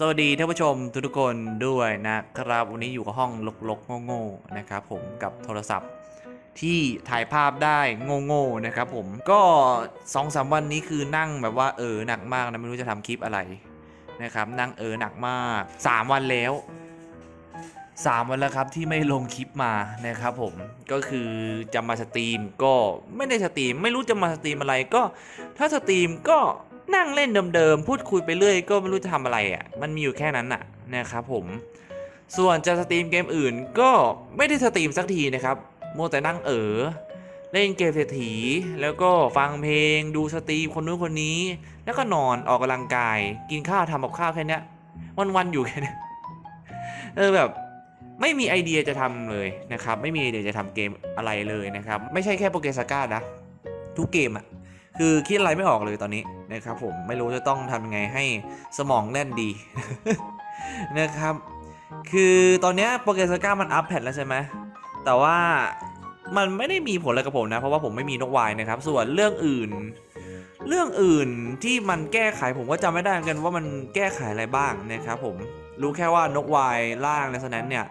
สวัสดีท่านผู้ชมทุกๆคนด้วยนะครับ วันนี้อยู่กับห้องลกๆโง่ๆนะครับผมกับโทรศัพท์ที่ถ่ายภาพได้โง่ๆนะครับผมก็สองสามวันนี้คือนั่งแบบว่าเออหนักมากนะไม่รู้จะทำคลิปอะไรนะครับนั่งเออหนักมากสามวันแล้วสามวันแล้วครับที่ไม่ลงคลิปมานะครับผมก็คือจะมาสตรีมก็ไม่ได้สตรีม ไม่รู้จะมาสตรีมอะไรก็ถ้าสตรีมก็ นั่งเล่นเดิมๆ พูดคุยไปเรื่อยก็ไม่รู้จะทำอะไรอะ่ะ มันมีอยู่แค่นั้นน่ะนะครับผม ส่วนจะสตรีมเกมอื่นก็ไม่ได้สตรีมสักทีนะครับมัวแต่นั่งเออเล่นเกมเศรษฐีแล้วก็ฟังเพลง ดูสตรีมคนนู้นคนนี้ แล้วก็นอนออกกำลังกาย กินข้าวทำกับข้าวแค่นี้ยวันๆอยู่แค่นี้เออแบบไม่มีไอเดียจะทำเลยนะครับ ไม่มีไอเดียจะทำเกมอะไรเลยนะครับ ไม่ใช่แค่โปเกสก้านะ ทุกเกมอะ คือคิดอะไรไม่ออกเลยตอนนี้นะครับผมไม่รู้จะต้องทำยังไงให้สมองแน่นดีนะครับ คือตอนนี้โปเกสก้ามันอัพแพทแล้วใช่ไหมแต่ว่ามันไม่ได้มีผลอะไรกับผมนะ เพราะว่าผมไม่มีนกวายนะครับ ส่วนเรื่องอื่น เรื่องอื่นที่มันแก้ไขผมก็จำไม่ได้เหมือนกันว่ามันแก้ไขอะไรบ้างนะครับผมรู้แค่ว่านกวายล่างในสนั้นเนี่ย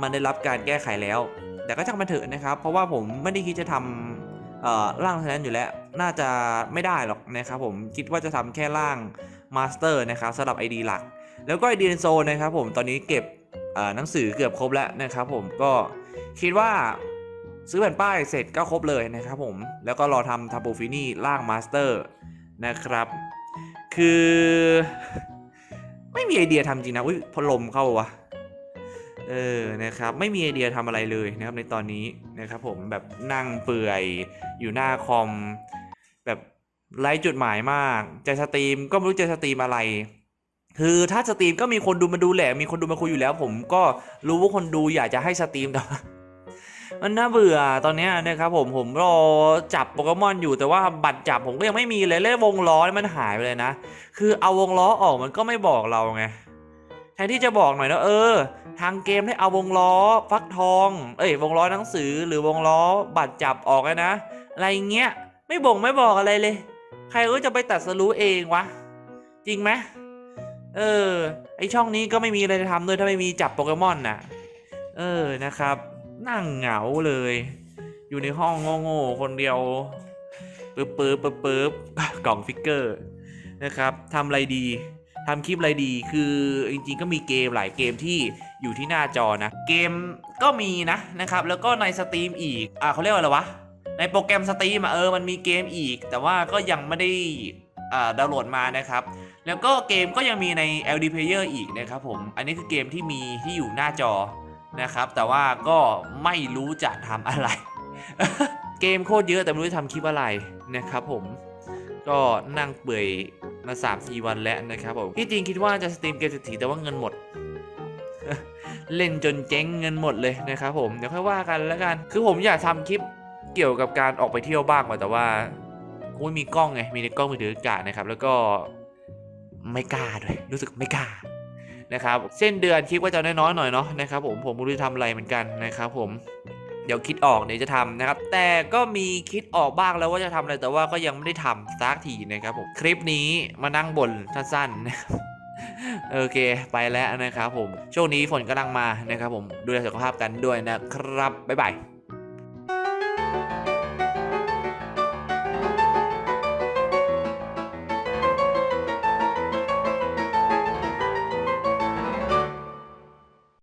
มันได้รับการแก้ไขแล้ว แต่ก็ช่างมันเถอะนะครับ เพราะว่าผมไม่ได้คิดจะทำเอ่อร่างเท่านั้นอยู่แล้ว น่าจะไม่ได้หรอกนะครับผมคิดว่าจะทำแค่ร่างมาสเตอร์นะครับสำหรับ ID หลัก แล้วก็ ID โซนะครับผมตอนนี้เก็บหนังสือเกือบครบแล้วนะครับผมก็คิดว่าซื้อแผ่นป้ายเสร็จก็ครบเลยนะครับผมแล้วก็รอทำทับปูฟินี่ร่างมาสเตอร์นะครับ คือไม่มีไอเดียทำจริงนะอุ้ยพลมเข้าวะเออ นะครับ ไม่มีไอเดียทำอะไรเลยนะครับในตอนนี้นะครับผมแบบนั่งเปื่อยอยู่หน้าคอม แบบไร้จุดหมายมาก จะสตรีมก็ไม่รู้จะสตรีมอะไร คือถ้าสตรีมก็มีคนดูมาดูแหละ มีคนดูมาคุยอยู่แล้ว ผมก็รู้ว่าคนดูอยากจะให้สตรีมแต่ว่ามันน่าเบื่อตอนเนี้ยนะครับผมผมรอจับโปเกมอนอยู่แต่ว่าบัตรจับผมก็ยังไม่มีเลยเล่วงล้อนี่มันหายไปเลยนะ คือเอาวงล้อออกมันก็ไม่บอกเราไงแทนที่จะบอกหน่อยนะเออ ทางเกมให้เอาวงล้อฟักทอง เอ้ยวงล้อหนังสือหรือวงล้อบัตรจับออกเลยนะอะไรเงี้ย ไม่บ่งไม่บอกอะไรเลย ใครก็จะไปตัดสรู้เองวะ จริงไหมเออ ไอช่องนี้ก็ไม่มีอะไรทำด้วยถ้าไม่มีจับโปเกมอนน่ะ เออนะครับ นั่งเหงาเลย อยู่ในห้องโง่ๆคนเดียวปึ๊บปึ๊บปึ๊บปึ๊บกล่องฟิกเกอร์นะครับทำอะไรดีทำคลิปอะไรดีคือจริงๆก็มีเกมหลายเกมที่อยู่ที่หน้าจอนะ เกมก็มีนะนะครับ แล้วก็ในสตรีมอีก อ่าเขาเรียกว่าอะไรวะ ในโปรแกรมสตรีมเออมันมีเกมอีก แต่ว่าก็ยังไม่ได้อ่าดาวน์โหลดมานะครับ แล้วก็เกมก็ยังมีใน LD Player อีกนะครับผม อันนี้คือเกมที่มีที่อยู่หน้าจอนะครับ แต่ว่าก็ไม่รู้จะทำอะไร เกมโคตรเยอะแต่ไม่รู้จะทำคลิปอะไรนะครับผม ก็นั่งเปื่อยมา3าสี่วันแล้วนะครับผม ที่จริงคิดว่าจะสตรีมเกมเศรษฐีแต่ว่าเงินหมดเล่นจนเจ๊งเงินหมดเลยนะครับผม เดี๋ยวค่อยว่ากันแล้วกัน คือผมอยากทำคลิป เกี่ยวกับการออกไปเที่ยวบ้างว่ะแต่ว่ากูไม่มีกล้องไงมีแต่กล้องมือถือกานะครับ แล้วก็ไม่กล้าด้วยรู้สึกไม่กล้านะครับเส้นเดือนคิดว่าจะน้อยๆหน่อยเนาะนะครับผมผมไม่รู้จะทำอะไรเหมือนกันนะครับผมเดี๋ยวคิดออกเดี๋ยวจะทำนะครับ แต่ก็มีคิดออกบ้างแล้วว่าจะทำอะไรแต่ว่าก็ยังไม่ได้ทำสักทีนะครับผมคลิปนี้มานั่งบ่นสั้นๆนะครับโอเคไปแล้วนะครับผมช่วงนี้ฝนกำลังมานะครับผมดูแลสุขภาพกันด้วยนะครับบ๊ายบาย